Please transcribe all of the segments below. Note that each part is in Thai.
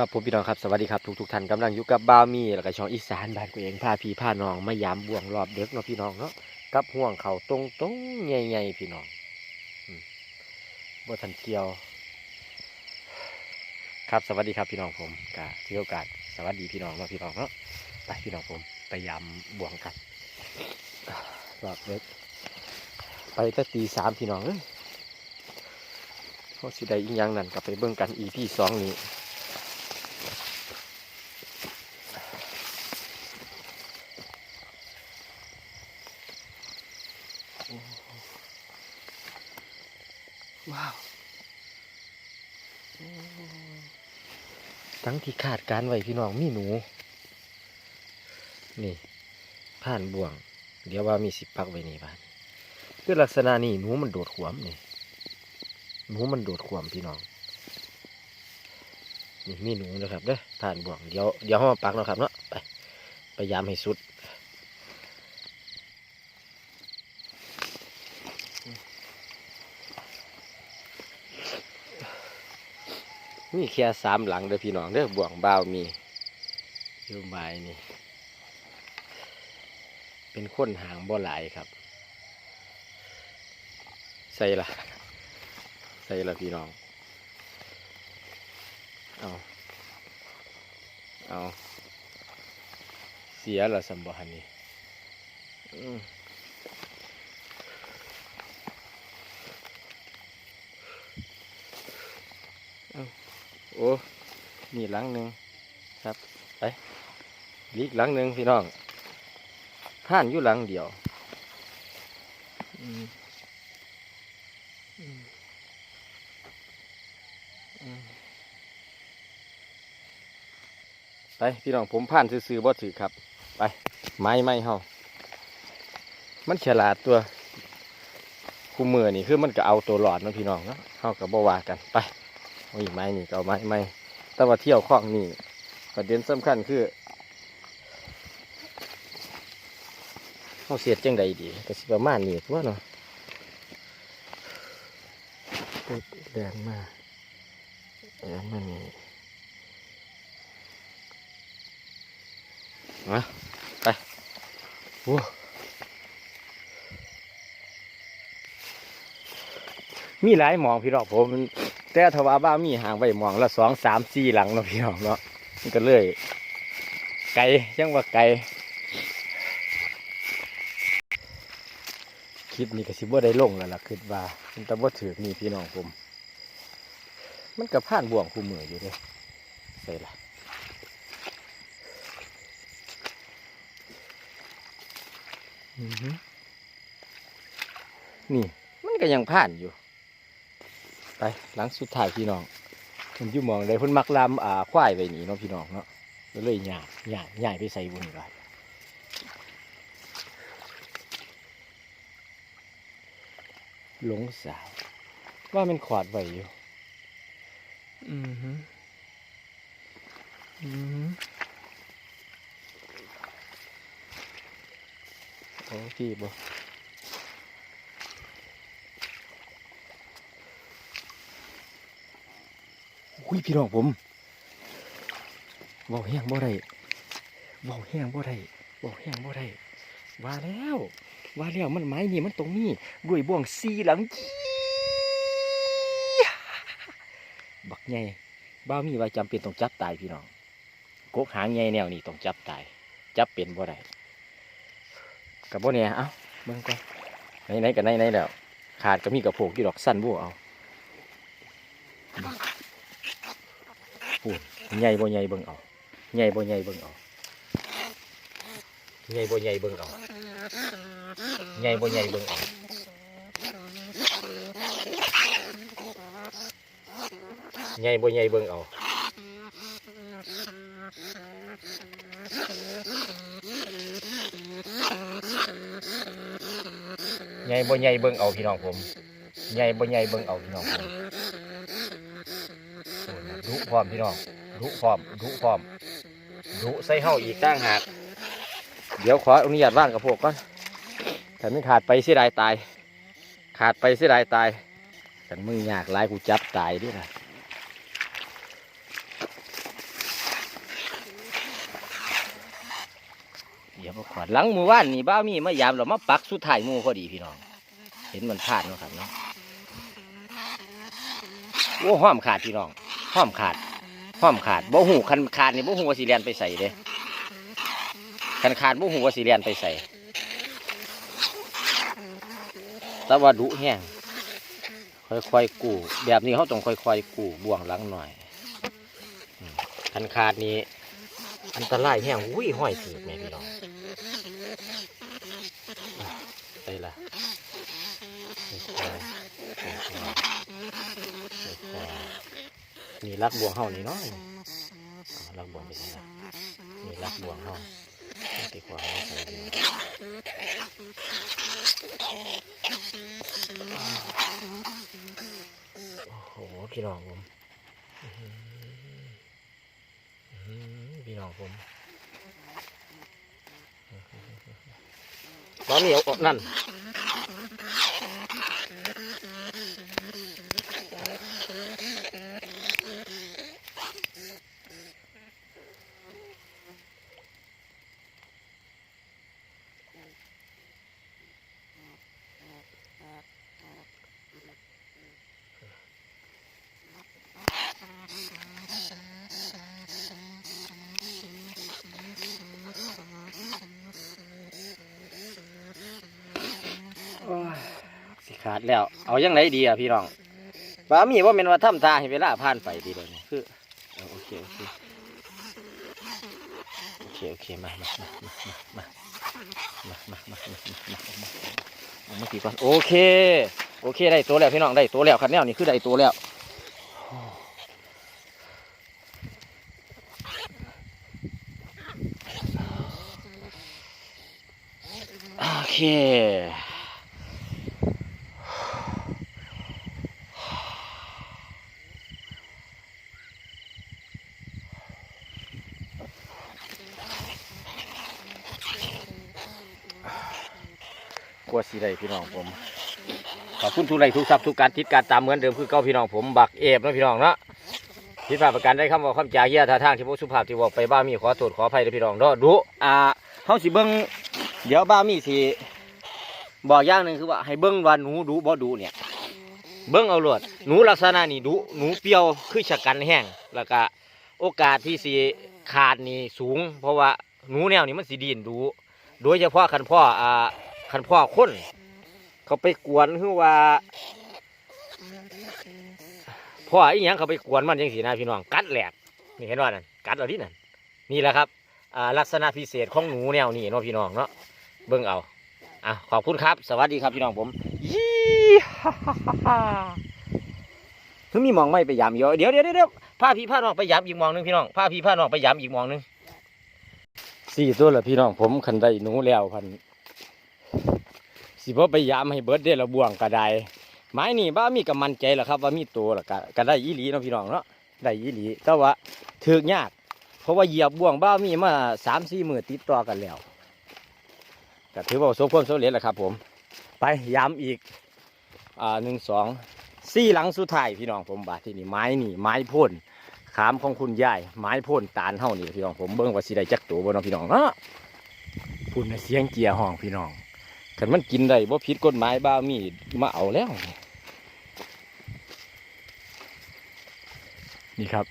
ครับผมพี่น้องครับสวัสดีครับทุกทุกๆท่านกำลังอยู่กับบ้าวมีแล้วก็ช่องอีสานบ้านกูเองพาพี่พาน้องมายามบ่วงรอบเด็กเนาะพี่น้องเนาะกับห่วงเขาตรงตรงๆใหญ่ๆพี่น้องบ่ทันเที่ยว ครับสวัสดีครับพี่น้องผมกะที่โอกาสสวัสดีพี่น้องเนาะพี่น้องเนาะไปพี่น้องผมไปยามบ่วงกันรอบเด็กไปตั้งตีสามพี่น้องเอ้ยเขาสิได้อีกอย่างนั่นกลับไปเบิ่งกันอีพี่สองนี้ ว้าวทั้งที่ขาดการไว้พี่น้องมีหนู นี่ผ่านบ่วง เดี๋ยวว่ามีสิบปักไว้นี่บ้านคือลักษณะนี้หนูมันโดดขวมนี่หนูมันโดดขวมพี่น้องนี่มีหนูนะครับเด้อผ่านบ่วงเดี๋ยวเดี๋ยวห้มาปักเนาะครับเนาะไปพยายามให้สุด มีแค่สามหลังเด้อพี่น้องเด้อบ่วงบ่าวมีอยู่บายนี่ เป็นคนหางบ่หลายครับ ใส่ละใส่ละพี่น้อง เอาเอาเสียละสัมบันนี่เอา โอ้มีหลังหนึ่งครับไปอีกหลังหนึ่งพี่น้องผ่านอยู่หลังเดียวอืมอืมอืมไปพี่น้องผมผ่านซื้อๆบ่ถือครับ ไป ไม้ไม้เฮามันฉลาดตัวคู่มือนี่คือมันก็เอาตัวหลอดเนาะพี่น้องเนาะเฮากับบ่ว่ากันไป เอาอีกไม้นี่ก็เอาไม้ไม้แต่ว่าเที่ยวคล้องนี่ประเด็นสำคัญคือเฮาเสียดจังใดดีก็สิประมาณนี้ตัวเนาะปุ๊บแรงมากแรงมานี่มาไปโอ้มีหลายหมองพี่น้องผม แต่ทว่าบ้ามีห่างไปหมองละสองสามสี่หลังเนาะพี่น้องเนาะมันก็เลยไกลยังว่าไกลคลิปนี้ก็สิบ่ได้ลงแล้วล่ะคิดว่ามันต่บ่ถือนี่พี่น้องผม มันกับผ่านบ่วงคู่มืออยู่เด้ใส่ละอือหือนี่ มันก็ยังผ่านอยู่ หลังสุดท้ายพี่น้องผมอยู่หมองได้เพิ่นมักลำอ่าควายไปนี่เนาะพี่น้องเนาะก็เลยย่างย่างย่างไปใส่บุญกันหลงสาว ว่ามันขวาดไว้อยู่ อือฮึอือฮึโอ้พี่บ่ อุ้ยพี่น้องผมเบาแห้งบ่ได้เบาแห้งบ่ได้เบาแห้งบ่ได้ว่าแล้ว ว่าแล้วมันไม้นี่มันตรงนี้ด้วยบ่วงสีหลังจี้บักใหญ่บ้ามีว่าจำเป็นต้องจับตายพี่น้องกกหางใหญ่แนวนี้ต้องจับตาย จับเป็นบ่ได้กับบ่เนี่ยเอ้าเบิ่งก่อนไหนๆกับไหนๆแล้วขาดก็มีกระโปงที่ดอกสั้นบัวเอา พูนใหญ่บ่ใหญ่เบิ่งเอาใหญ่บ่ใหญ่เบิ่งเอาใหญ่บ่ใหญ่เบิ่งเอาใหญ่บ่ใหญ่เบิ่งเอาใหญ่บ่ใหญ่เบิ่งเอาใหญ่บ่ใหญ่เบิ่งเอาพี่น้องผมใหญ่บ่ใหญ่เบิ่งเอาพี่น้องผม ดุพร้อมพี่น้องดุพร้อมดุพร้อมดุใส่เข่าอีกตั้งหากเดี๋ยวขออนุญาตว่างกับพวกก่อนแต่ไม่ขาดไปเสียดายตาย ขาดไปเสียดายตายแตงมือยากลายกูจับตายด้วยนะเดี๋ยวมาขวดหลังมือว่านนี่บ้ามีมายามเรามาปักสุดท้ายมูพอดีพี่น้อง เห็นมันพลาดเนาะครับเนาะโอ้ห้อมขาดพี่น้อง ห้อมขาดห้อมขาดบ่หูคันขาดนี่บ่หูว่าสีเรียนไปใส่เด้คันขาดบ่หูว่าสีเรียนไปใส่แต่ว่าดุแห้งค่อยๆกู้แบบนี้เขาต้องค่อยๆกู้บ่วงหลังหน่อยคันขาดนี้อันตรายแห้งอุ้ยห้อยถือแม่พี่น้องอะไปละ นี่รักบวงเฮานี่เนาะนี่อ่ารักบวงเป็นยังไงนี่รักบวงเฮาตีกว่าเฮาใส่ดีโอ้โหพี่น้องผมพี่น้องผมตอนนี้เอานั่นาดแล้ว เอายังไงดีอะพี่น้องปามีว่าเป็นว่าทำตาให้เวลาผ่านไปดีเลยนี่คือโอเคโอเคโอเคโอเคมามามามามามามามามามามาเอามากี่ก่อนโอเค โอเคได้ตัวแล้วพี่น้องได้ตัวแล้วคันแนวนี่คือได้ตัวแล้วโอเค กลัวสีใด พี่น้องผมขอบคุณทุกไลค์ทุกซับทุกการติดการตามเหมือนเดิมคือเก้าพี่น้องผมบักเอฟนะพี่น้องเนาะผิดพาประการได้คำว่าคำจาเฮียท่าทางที่พวกสุภาพที่บอกไปบ้ามีขอโทษขออภัยเด้อพี่น้องเนาะดูอ่าเฮาสิเบิ่งเดี๋ยวบ้ามีสิบอกอย่างหนึ่งคือว่าให้เบิ่งว่าหนูดูบ่ดูเนี่ยเบิ่งเอาโลดหนูลักษณะนี่ดุหนูเปรี้ยวคือชะกันแห้งแล้วก็โอกาสที่สิขาดนี่สูง เพราะว่าหนูแนวนี้มันสิดีนดู โดยเฉพาะคันพ่ออ่าคันพ่อคน เขาไปกวนคือว่าพ่ออีหยังเขาไปกวนมันจังสีนะพี่น้องกัดแหลกนี่เห็นว่านั่นกัดเอาที่นั่นนี่แหละครับลักษณะพิเศษของหนูแนวนี้เนาะพี่น้องเนาะเบิ่งเอาอะขอบคุณครับ สวัสดีครับพี่น้องผมยี่ฮ่าฮ่าฮ่าฮ่าเพิ่งมีมองไม่ไปยามอีกเดี๋ยวเดี๋ยวเดี๋ยวเดี๋ยวพาพี่พาน้องไปยามอีกมองหนึงพี่น้องพาพี่พาน้องไปยามอีกมองหนึงสี่ตัวละพี่น้องผมคันได้หนูแล้วพัน สิบ่ไปยามให้เบิดได้ละบ่วงกระไดไม้นี่บ้ามีกับมันใจหละครับ ว่ามีตัวละก็ก็ได้อีหลีเนาะพี่น้องเนาะได้อีหลีแต่ว่าถือยาก เพราะว่าเหยียบบ่วงบ้ามีมาสามสี่มือติดต่อกันแล้วก็ถือว่าประสบความสำเร็จแหละครับ ผม ไปย้ำอีกอ่าหนึ่งสองสี่หลังสุดท้ายพี่น้องผมบาดที่นี่ไม้นี่ไม้พ่นขามของคุณยายไม้พ่นตาลเท่านี่พี่น้องผมเบิ่งว่าสิได้จักตัวบ่น้องพี่น้องเนาะพุ่นน่ะเสียงเกียร์ห้องพี่น้อง คันมันกินได้บ่ผิดกฎหมายบ้ามีมาเอาแล้ว นี่ครับ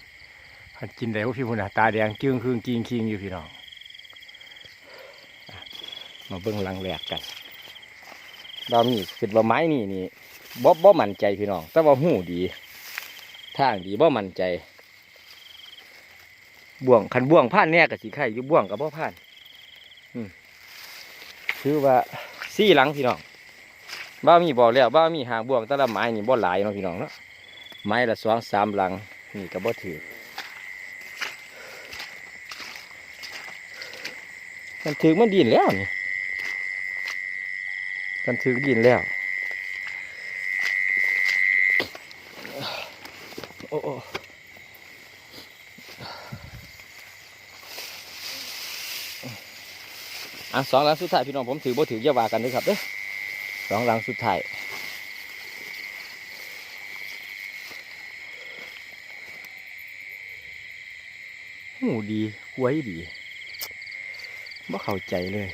คันกินได้บ่พี่พุ่นน่ะตาแดงจึ้งครึ่งกิงคิงอยู่พี่น้องมาเบิ่งหลังแหลกกันเรามีคิดว่าไม้นี่นี่บ่บ่มั่นใจพี่น้อง แต่ว่าหูดีทางดีบ่มั่นใจบ่วงคันบ่วงผ่านแน่กับสีไข่อยู่บ่วงกับบ่ผ่าน อืมคือว่า ซี่หลังพี่น้องบ้ามีบอกแล้วบ้ามีหางบ่วงแต่ละไม้นี่บ่หลายเนาะพี่น้องเนาะไม้ละสองสามหลังนี่ก็บ่ถือมันถือมันดินแล้วนี่กันถือดินแล้วโอ้ อ้อะสองหลังสุดท้ายพี่น้องผมถือบ่ถือเยาวากันด้วยครับเด้อสองหลังสุดท้ายหูดีหวยดีบ่เข้าใจเลย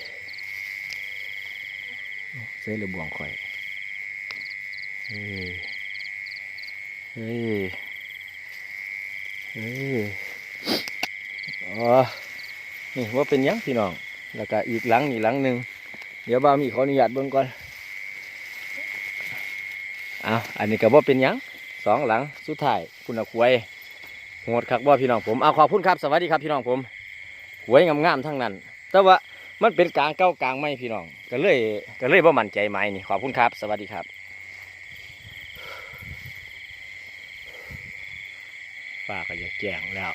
เส้หรือบ่วงข่อยเฮ้ยเฮ้ยเฮ้ยอ๋อนี่ว่าเป็นยังพี่น้อง แล้วก็อีกหลังอีกหลังหนึ่งเดี๋ยวบ่าวมีขออนุญาตเบิ่งก่อนเอาอันนี้ก็บ่เป็นยังสองหลังสุดท้ายคุณอาควยโหดคักบ่พี่น้องผมเอาขอบคุณครับสวัสดีครับพี่น้องผมหวยงามๆทั้งนั้น แต่ว่ามันเป็นกลางเก้ากลางไม่พี่น้อง ก็เลยก็เลยบ่มั่นใจไหมนี่ขอบคุณครับสวัสดีครับป้าก็จะแจ้งแล้ว